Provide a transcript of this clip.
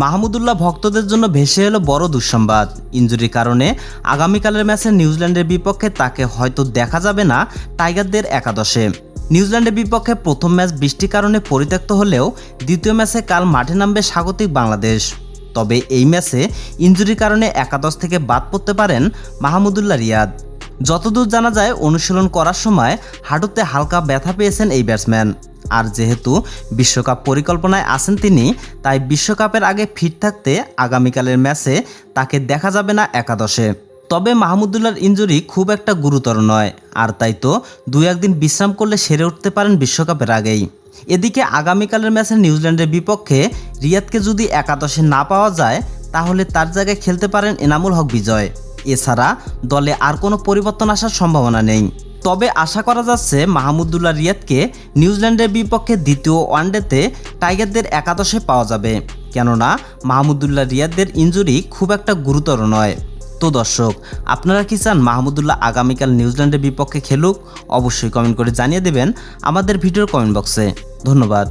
মাহমুদুল্লাহ ভক্তদের জন্য ভেসে এলো বড় দুঃসংবাদ। ইঞ্জুরির কারণে আগামীকালের ম্যাচে নিউজিল্যান্ডের বিপক্ষে তাকে হয়তো দেখা যাবে না টাইগারদের একাদশে। নিউজিল্যান্ডের বিপক্ষে প্রথম ম্যাচ বৃষ্টির কারণে পরিত্যক্ত হলেও দ্বিতীয় ম্যাচে কাল মাঠে নামবে স্বাগতিক বাংলাদেশ। তবে এই ম্যাচে ইঞ্জুরির কারণে একাদশ থেকে বাদ পড়তে পারেন মাহমুদুল্লাহ রিয়াদ। যতদূর জানা যায়, অনুশীলন করার সময় হাঁটুতে হালকা ব্যথা পেয়েছেন এই ব্যাটসম্যান। আর যেহেতু বিশ্বকাপ পরিকল্পনায় আছেন তিনি, তাই বিশ্বকাপের আগে ফিট থাকতে আগামীকালের ম্যাচে তাকে দেখা যাবে না একাদশে। তবে মাহমুদুল্লাহর ইঞ্জুরি খুব একটা গুরুতর নয়, আর তাই তো দু একদিন বিশ্রাম করলে সেরে উঠতে পারেন বিশ্বকাপের আগেই। এদিকে আগামীকালের ম্যাচে নিউজিল্যান্ডের বিপক্ষে রিয়াদকে যদি একাদশে না পাওয়া যায়, তাহলে তার জায়গায় খেলতে পারেন এনামুল হক বিজয়। এছাড়া দলে আর কোনো পরিবর্তন আসার সম্ভাবনা নেই। তবে আশা করা যাচ্ছে মাহমুদুল্লাহ রিয়াদকে নিউজিল্যান্ডের বিপক্ষে দ্বিতীয় ওয়ানডেতে টাইগারদের একাদশে পাওয়া যাবে। কেননা, মাহমুদুল্লাহ রিয়াদদের ইঞ্জুরি খুব একটা গুরুতর নয়। তো দর্শক, আপনারা কি চান মাহমুদুল্লাহ আগামীকাল নিউজিল্যান্ডের বিপক্ষে খেলুক? অবশ্যই কমেন্ট করে জানিয়ে দেবেন আমাদের ভিডিওর কমেন্ট বক্সে। ধন্যবাদ।